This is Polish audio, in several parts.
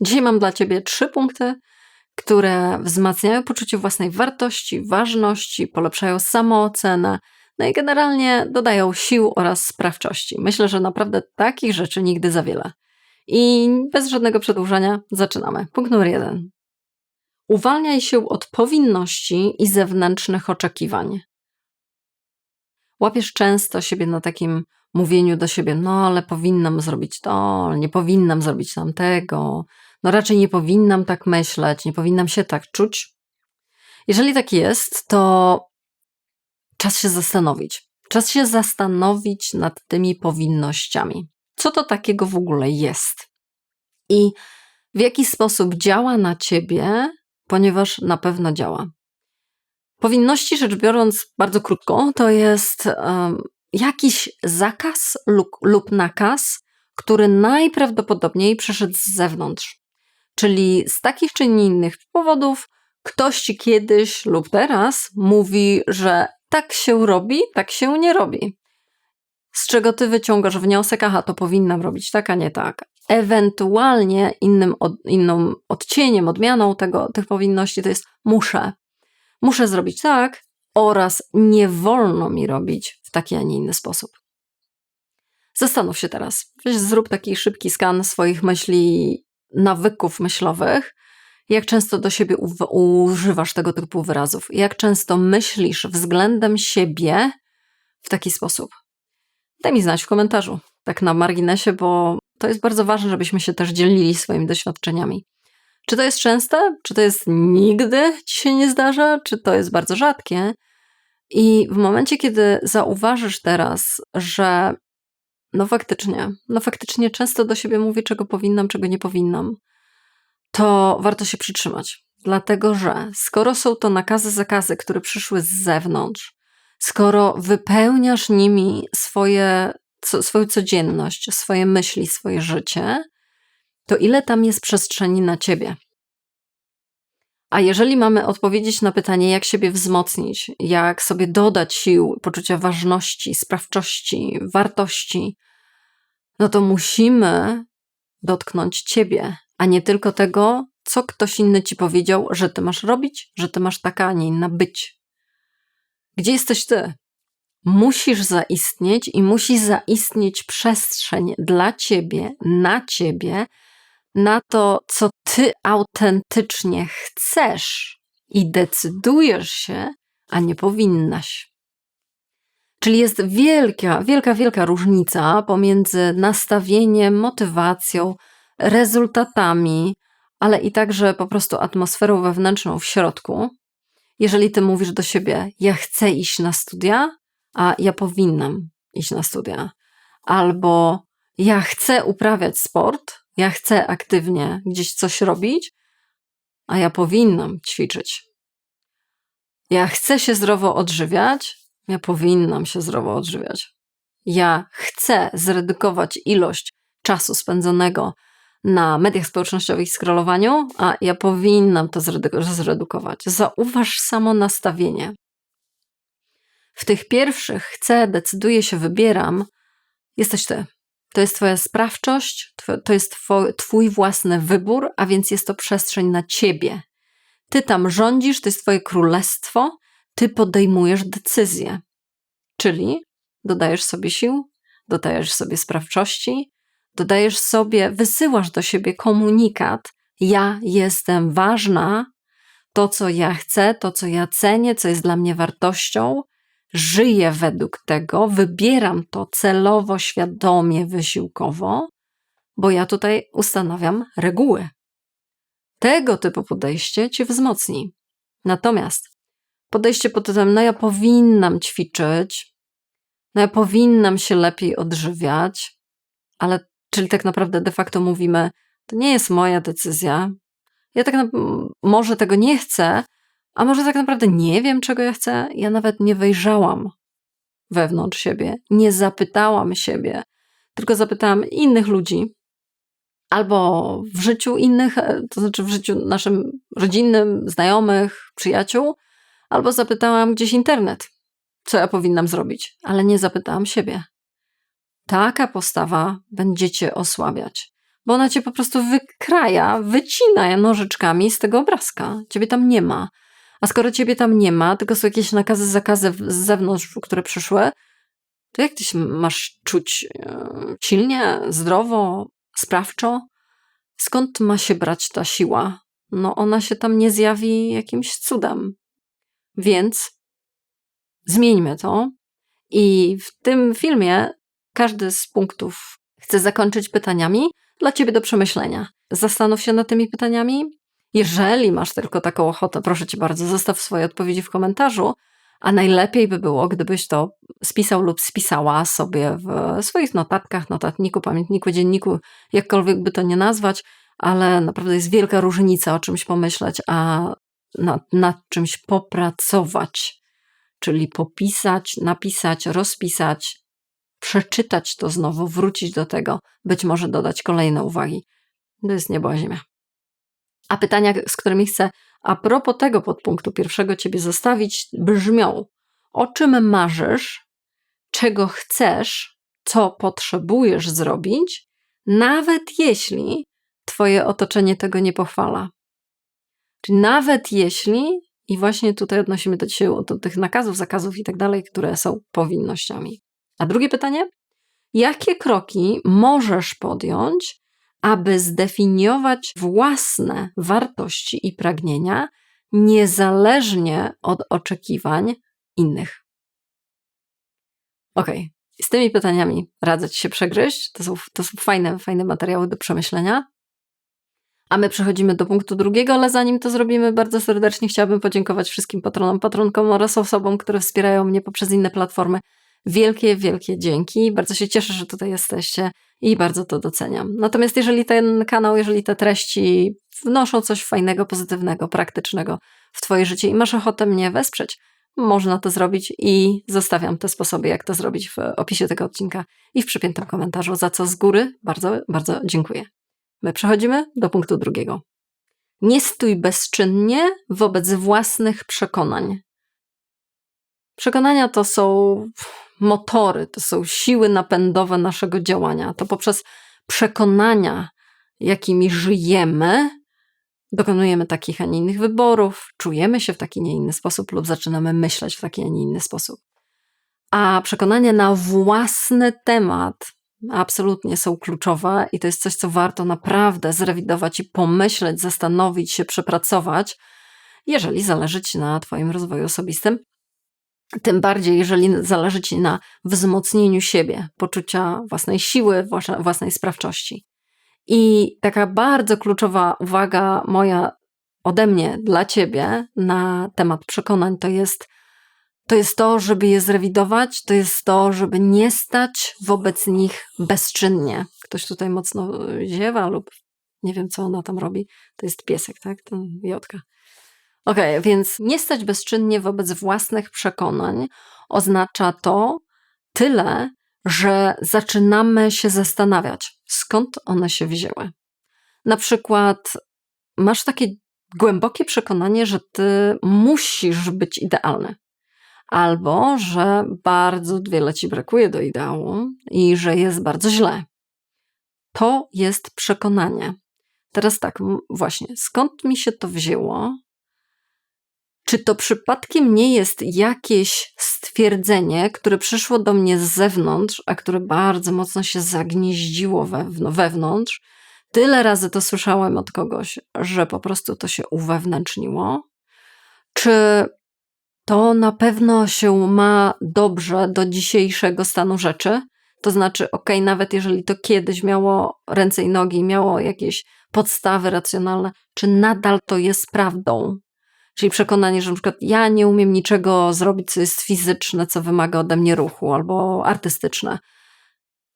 Dzisiaj mam dla Ciebie trzy punkty, które wzmacniają poczucie własnej wartości, ważności, polepszają samoocenę, no i generalnie dodają sił oraz sprawczości. Myślę, że naprawdę takich rzeczy nigdy za wiele. I bez żadnego przedłużania zaczynamy. Punkt numer jeden. Uwalniaj się od powinności i zewnętrznych oczekiwań. Łapiesz często siebie na takim mówieniu do siebie, no ale powinnam zrobić to, nie powinnam zrobić tamtego, no raczej nie powinnam tak myśleć, nie powinnam się tak czuć. Jeżeli tak jest, to czas się zastanowić. Czas się zastanowić nad tymi powinnościami. Co to takiego w ogóle jest? I w jaki sposób działa na ciebie, ponieważ na pewno działa. Powinności, rzecz biorąc, bardzo krótko, to jest um, jakiś zakaz lub, lub nakaz, który najprawdopodobniej przyszedł z zewnątrz. Czyli z takich czy innych powodów ktoś ci kiedyś lub teraz mówi, że tak się robi, tak się nie robi. Z czego ty wyciągasz wniosek, aha, to powinnam robić tak, a nie tak. Ewentualnie innym, od, inną odcieniem, odmianą tego, tych powinności to jest muszę. Muszę zrobić tak oraz nie wolno mi robić w taki, a nie inny sposób. Zastanów się teraz. Zrób taki szybki skan swoich myśli, nawyków myślowych. Jak często do siebie używasz tego typu wyrazów? Jak często myślisz względem siebie w taki sposób? Daj mi znać w komentarzu, tak na marginesie, bo to jest bardzo ważne, żebyśmy się też dzielili swoimi doświadczeniami. Czy to jest częste? Czy to jest nigdy ci się nie zdarza? Czy to jest bardzo rzadkie? I w momencie, kiedy zauważysz teraz, że no faktycznie, no faktycznie często do siebie mówię, czego powinnam, czego nie powinnam, to warto się przytrzymać. Dlatego, że skoro są to nakazy, zakazy, które przyszły z zewnątrz, skoro wypełniasz nimi swoje, co, swoją codzienność, swoje myśli, swoje życie, to ile tam jest przestrzeni na ciebie? A jeżeli mamy odpowiedzieć na pytanie, jak siebie wzmocnić, jak sobie dodać sił, poczucia ważności, sprawczości, wartości, no to musimy dotknąć ciebie, a nie tylko tego, co ktoś inny ci powiedział, że ty masz robić, że ty masz taka, a nie inna być. Gdzie jesteś ty? Musisz zaistnieć i musi zaistnieć przestrzeń dla ciebie, na ciebie, na to, co ty autentycznie chcesz i decydujesz się, a nie powinnaś. Czyli jest wielka, wielka, wielka różnica pomiędzy nastawieniem, motywacją, rezultatami, ale i także po prostu atmosferą wewnętrzną w środku. Jeżeli ty mówisz do siebie, ja chcę iść na studia, a ja powinnam iść na studia, albo ja chcę uprawiać sport, ja chcę aktywnie gdzieś coś robić, a ja powinnam ćwiczyć. Ja chcę się zdrowo odżywiać, ja powinnam się zdrowo odżywiać. Ja chcę zredukować ilość czasu spędzonego na mediach społecznościowych i scrollowaniu, a ja powinnam to zredukować. Zauważ samo nastawienie. W tych pierwszych chcę, decyduję się, wybieram, jesteś ty. To jest Twoja sprawczość, to jest twój, własny wybór, a więc jest to przestrzeń na Ciebie. Ty tam rządzisz, to jest Twoje królestwo, Ty podejmujesz decyzje. Czyli dodajesz sobie sił, dodajesz sobie sprawczości, dodajesz sobie, wysyłasz do siebie komunikat: Ja jestem ważna, to co ja chcę, to co ja cenię, co jest dla mnie wartością, żyję według tego, wybieram to celowo, świadomie, wysiłkowo, bo ja tutaj ustanawiam reguły. Tego typu podejście cię wzmocni. Natomiast podejście pod tytułem, no ja powinnam ćwiczyć, no ja powinnam się lepiej odżywiać, ale czyli tak naprawdę de facto mówimy, to nie jest moja decyzja. Ja tak na, może tego nie chcę, a może tak naprawdę nie wiem, czego ja chcę? Ja nawet nie wejrzałam wewnątrz siebie, nie zapytałam siebie, tylko zapytałam innych ludzi, albo w życiu innych, e, to znaczy w życiu naszym rodzinnym, znajomych, przyjaciół, albo zapytałam gdzieś internet, co ja powinnam zrobić, ale nie zapytałam siebie. Taka postawa będzie cię osłabiać, bo ona cię po prostu wykraja, wycina nożyczkami z tego obrazka. Ciebie tam nie ma. A skoro ciebie tam nie ma, tylko są jakieś nakazy, zakazy z zewnątrz, które przyszły, to jak ty się masz czuć e, silnie, zdrowo, sprawczo? Skąd ma się brać ta siła? No, ona się tam nie zjawi jakimś cudem. Więc zmieńmy to. I w tym filmie każdy z punktów chcę zakończyć pytaniami dla ciebie do przemyślenia. Zastanów się nad tymi pytaniami. Jeżeli masz tylko taką ochotę, proszę cię bardzo, zostaw swoje odpowiedzi w komentarzu, a najlepiej by było, gdybyś to spisał lub spisała sobie w swoich notatkach, notatniku, pamiętniku, dzienniku, jakkolwiek by to nie nazwać, ale naprawdę jest wielka różnica o czymś pomyśleć, a nad, nad czymś popracować, czyli popisać, napisać, rozpisać, przeczytać to znowu, wrócić do tego, być może dodać kolejne uwagi. To jest niebo ziemia. A pytania, z którymi chcę a propos tego podpunktu pierwszego Ciebie zostawić, brzmią: o czym marzysz, czego chcesz, co potrzebujesz zrobić, nawet jeśli Twoje otoczenie tego nie pochwala. Czyli nawet jeśli, i właśnie tutaj odnosimy do, dzisiaj, do tych nakazów, zakazów i tak dalej, które są powinnościami. A drugie pytanie? Jakie kroki możesz podjąć, aby zdefiniować własne wartości i pragnienia niezależnie od oczekiwań innych? Ok, z tymi pytaniami radzę Ci się przegryźć. To są, to są fajne, fajne materiały do przemyślenia. A my przechodzimy do punktu drugiego, ale zanim to zrobimy, bardzo serdecznie chciałabym podziękować wszystkim patronom, patronkom oraz osobom, które wspierają mnie poprzez inne platformy. Wielkie, wielkie dzięki. Bardzo się cieszę, że tutaj jesteście i bardzo to doceniam. Natomiast jeżeli ten kanał, jeżeli te treści wnoszą coś fajnego, pozytywnego, praktycznego w Twoje życie i masz ochotę mnie wesprzeć, można to zrobić i zostawiam te sposoby, jak to zrobić w opisie tego odcinka i w przypiętym komentarzu, za co z góry bardzo, bardzo dziękuję. My przechodzimy do punktu drugiego. Nie stój bezczynnie wobec własnych przekonań. Przekonania to są motory, to są siły napędowe naszego działania. To poprzez przekonania, jakimi żyjemy, dokonujemy takich, a nie innych wyborów, czujemy się w taki, nie inny sposób lub zaczynamy myśleć w taki, a nie inny sposób. A przekonania na własny temat absolutnie są kluczowe i to jest coś, co warto naprawdę zrewidować i pomyśleć, zastanowić się, przepracować, jeżeli zależy Ci na Twoim rozwoju osobistym. Tym bardziej, jeżeli zależy Ci na wzmocnieniu siebie, poczucia własnej siły, własnej sprawczości. I taka bardzo kluczowa uwaga moja ode mnie dla Ciebie na temat przekonań to jest to jest to, żeby je zrewidować, to jest to, żeby nie stać wobec nich bezczynnie. Ktoś tutaj mocno ziewa lub nie wiem, co ona tam robi. To jest piesek, tak? To Jotka. Okej, okay, więc nie stać bezczynnie wobec własnych przekonań oznacza to tyle, że zaczynamy się zastanawiać, skąd one się wzięły. Na przykład masz takie głębokie przekonanie, że ty musisz być idealny albo że bardzo wiele ci brakuje do ideału i że jest bardzo źle. To jest przekonanie. Teraz tak, właśnie, skąd mi się to wzięło? Czy to przypadkiem nie jest jakieś stwierdzenie, które przyszło do mnie z zewnątrz, a które bardzo mocno się zagnieździło wewnątrz? Tyle razy to słyszałem od kogoś, że po prostu to się uwewnętrzniło. Czy to na pewno się ma dobrze do dzisiejszego stanu rzeczy. To znaczy, ok, nawet jeżeli to kiedyś miało ręce i nogi, miało jakieś podstawy racjonalne, czy nadal to jest prawdą? Czyli przekonanie, że na przykład ja nie umiem niczego zrobić, co jest fizyczne, co wymaga ode mnie ruchu, albo artystyczne.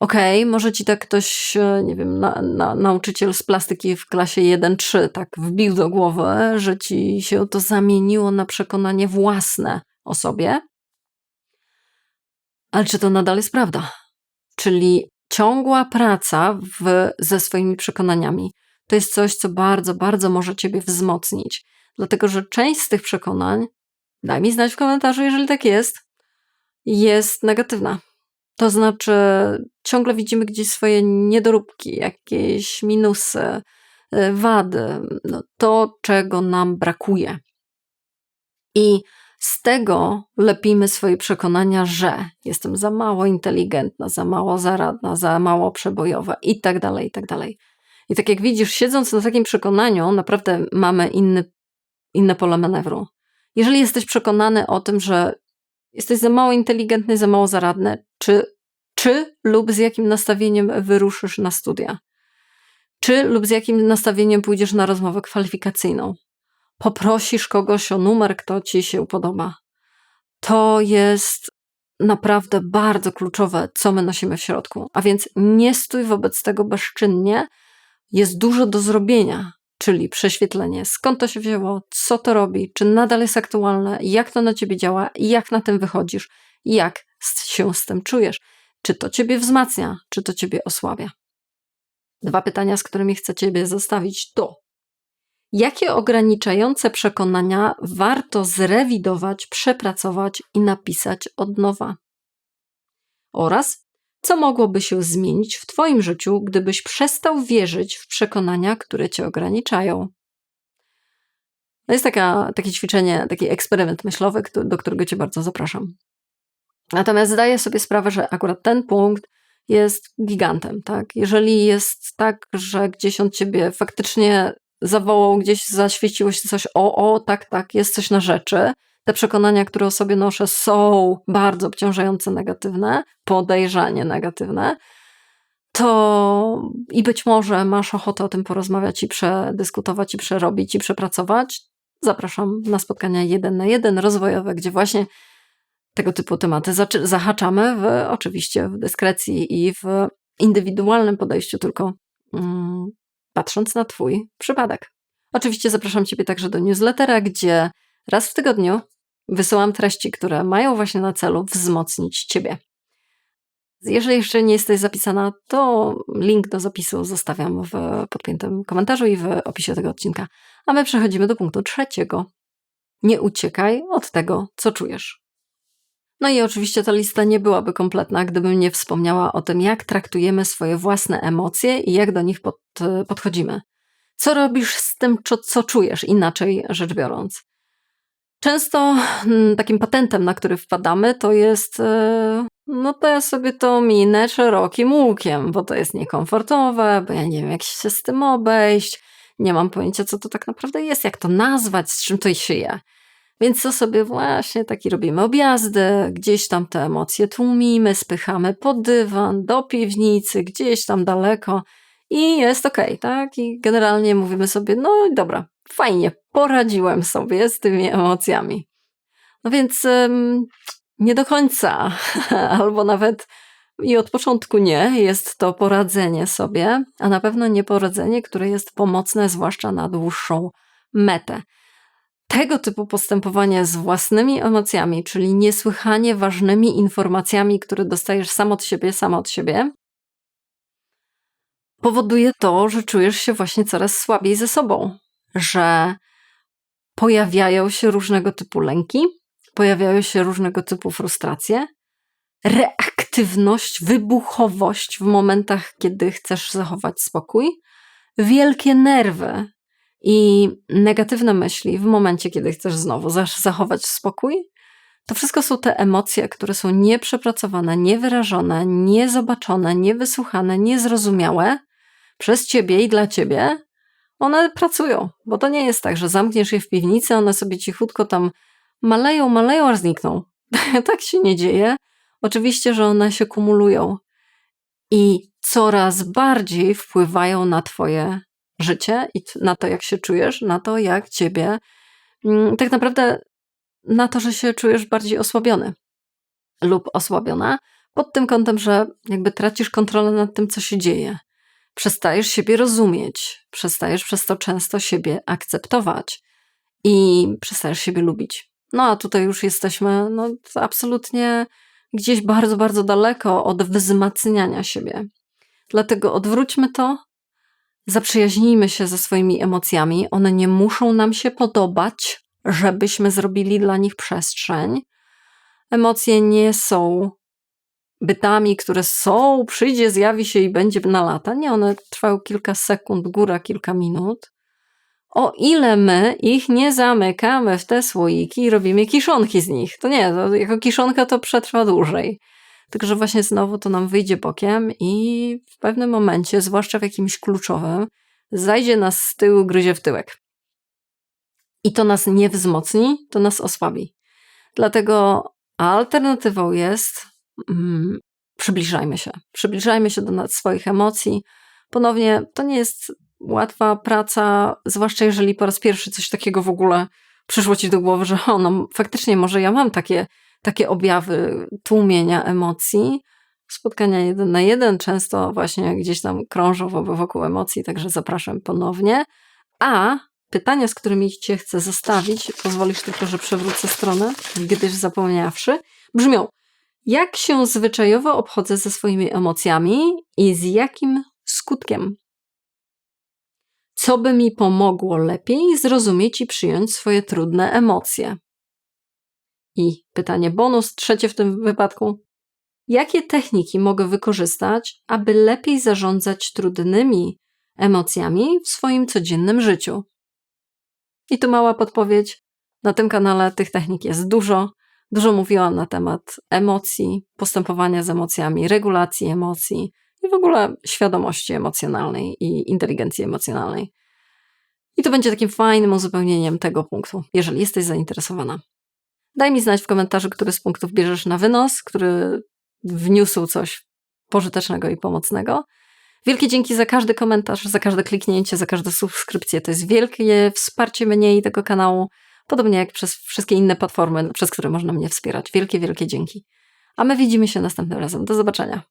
Okej, okay, może ci tak ktoś, e, nie wiem, na, na, nauczyciel z plastyki w klasie 1-3 tak wbił do głowy, że ci się to zamieniło na przekonanie własne o sobie. Ale czy to nadal jest prawda? Czyli ciągła praca w, ze swoimi przekonaniami to jest coś, co bardzo, bardzo może ciebie wzmocnić. Dlatego, że część z tych przekonań, daj mi znać w komentarzu, jeżeli tak jest, jest negatywna To znaczy, ciągle widzimy gdzieś swoje niedoróbki, jakieś minusy, y, wady, no, to czego nam brakuje. I z tego lepimy swoje przekonania, że jestem za mało inteligentna, za mało zaradna, za mało przebojowa i tak dalej, i tak dalej. I tak jak widzisz, siedząc na takim przekonaniu, naprawdę mamy inny, inne pole manewru. Jeżeli jesteś przekonany o tym, że jesteś za mało inteligentny, za mało zaradny, czy, czy lub z jakim nastawieniem wyruszysz na studia? Czy lub z jakim nastawieniem pójdziesz na rozmowę kwalifikacyjną? Poprosisz kogoś o numer, kto ci się podoba. To jest naprawdę bardzo kluczowe, co my nosimy w środku. A więc nie stój wobec tego bezczynnie. Jest dużo do zrobienia czyli prześwietlenie, skąd to się wzięło, co to robi, czy nadal jest aktualne, jak to na ciebie działa, jak na tym wychodzisz, jak się z tym czujesz, czy to ciebie wzmacnia, czy to ciebie osłabia. Dwa pytania, z którymi chcę ciebie zostawić to. Jakie ograniczające przekonania warto zrewidować, przepracować i napisać od nowa? Oraz co mogłoby się zmienić w Twoim życiu, gdybyś przestał wierzyć w przekonania, które Cię ograniczają? To jest taka, takie ćwiczenie, taki eksperyment myślowy, do którego Cię bardzo zapraszam. Natomiast zdaję sobie sprawę, że akurat ten punkt jest gigantem. Tak? Jeżeli jest tak, że gdzieś on Ciebie faktycznie zawołał, gdzieś zaświeciło się coś, o, o, tak, tak, jest coś na rzeczy, te przekonania, które o sobie noszę, są bardzo obciążające negatywne, podejrzanie negatywne, to i być może masz ochotę o tym porozmawiać i przedyskutować, i przerobić, i przepracować, zapraszam na spotkania jeden na jeden rozwojowe, gdzie właśnie tego typu tematy zahaczamy w, oczywiście w dyskrecji i w indywidualnym podejściu, tylko mm, patrząc na Twój przypadek. Oczywiście zapraszam Ciebie także do newslettera, gdzie raz w tygodniu wysyłam treści, które mają właśnie na celu wzmocnić Ciebie. Jeżeli jeszcze nie jesteś zapisana, to link do zapisu zostawiam w podpiętym komentarzu i w opisie tego odcinka. A my przechodzimy do punktu trzeciego. Nie uciekaj od tego, co czujesz. No i oczywiście ta lista nie byłaby kompletna, gdybym nie wspomniała o tym, jak traktujemy swoje własne emocje i jak do nich pod, podchodzimy. Co robisz z tym, co, co czujesz, inaczej rzecz biorąc. Często mm, takim patentem, na który wpadamy, to jest, e, no to ja sobie to minę szerokim łukiem, bo to jest niekomfortowe, bo ja nie wiem, jak się z tym obejść, nie mam pojęcia, co to tak naprawdę jest, jak to nazwać, z czym to się je. Więc co sobie właśnie taki robimy objazdy, gdzieś tam te emocje tłumimy, spychamy pod dywan, do piwnicy, gdzieś tam daleko i jest okej, okay, tak? I generalnie mówimy sobie, no dobra, fajnie, poradziłem sobie z tymi emocjami. No więc ym, nie do końca, albo nawet i od początku nie, jest to poradzenie sobie, a na pewno nie poradzenie, które jest pomocne, zwłaszcza na dłuższą metę. Tego typu postępowanie z własnymi emocjami, czyli niesłychanie ważnymi informacjami, które dostajesz sam od siebie, sama od siebie, powoduje to, że czujesz się właśnie coraz słabiej ze sobą, że pojawiają się różnego typu lęki, pojawiają się różnego typu frustracje, reaktywność, wybuchowość w momentach, kiedy chcesz zachować spokój, wielkie nerwy i negatywne myśli w momencie, kiedy chcesz znowu zachować spokój. To wszystko są te emocje, które są nieprzepracowane, niewyrażone, niezobaczone, niewysłuchane, niezrozumiałe przez ciebie i dla ciebie, one pracują, bo to nie jest tak, że zamkniesz je w piwnicy, one sobie cichutko tam maleją, maleją, aż znikną. tak się nie dzieje. Oczywiście, że one się kumulują i coraz bardziej wpływają na Twoje życie i na to, jak się czujesz, na to, jak Ciebie, mm, tak naprawdę na to, że się czujesz bardziej osłabiony lub osłabiona, pod tym kątem, że jakby tracisz kontrolę nad tym, co się dzieje przestajesz siebie rozumieć, przestajesz przez to często siebie akceptować i przestajesz siebie lubić. No a tutaj już jesteśmy no, absolutnie gdzieś bardzo, bardzo daleko od wzmacniania siebie. Dlatego odwróćmy to, zaprzyjaźnijmy się ze swoimi emocjami. One nie muszą nam się podobać, żebyśmy zrobili dla nich przestrzeń. Emocje nie są bytami, które są, przyjdzie, zjawi się i będzie na lata. Nie, one trwają kilka sekund, góra kilka minut. O ile my ich nie zamykamy w te słoiki i robimy kiszonki z nich. To nie, to jako kiszonka to przetrwa dłużej. Także właśnie znowu to nam wyjdzie bokiem i w pewnym momencie, zwłaszcza w jakimś kluczowym, zajdzie nas z tyłu, gryzie w tyłek. I to nas nie wzmocni, to nas osłabi. Dlatego alternatywą jest mm, przybliżajmy się. Przybliżajmy się do swoich emocji. Ponownie, to nie jest łatwa praca, zwłaszcza jeżeli po raz pierwszy coś takiego w ogóle przyszło ci do głowy, że o, no, faktycznie może ja mam takie, takie objawy tłumienia emocji. Spotkania jeden na jeden często właśnie gdzieś tam krążą wokół emocji, także zapraszam ponownie. A pytania, z którymi Cię chcę zostawić, pozwolisz tylko, że przewrócę stronę, gdyż zapomniawszy, brzmią: Jak się zwyczajowo obchodzę ze swoimi emocjami i z jakim skutkiem? Co by mi pomogło lepiej zrozumieć i przyjąć swoje trudne emocje? I pytanie bonus, trzecie w tym wypadku. Jakie techniki mogę wykorzystać, aby lepiej zarządzać trudnymi emocjami w swoim codziennym życiu? I tu mała podpowiedź. Na tym kanale tych technik jest dużo. Dużo mówiłam na temat emocji, postępowania z emocjami, regulacji emocji i w ogóle świadomości emocjonalnej i inteligencji emocjonalnej. I to będzie takim fajnym uzupełnieniem tego punktu, jeżeli jesteś zainteresowana. Daj mi znać w komentarzu, który z punktów bierzesz na wynos, który wniósł coś pożytecznego i pomocnego. Wielkie dzięki za każdy komentarz, za każde kliknięcie, za każdą subskrypcję. To jest wielkie wsparcie mnie i tego kanału, podobnie jak przez wszystkie inne platformy, przez które można mnie wspierać. Wielkie, wielkie dzięki. A my widzimy się następnym razem. Do zobaczenia.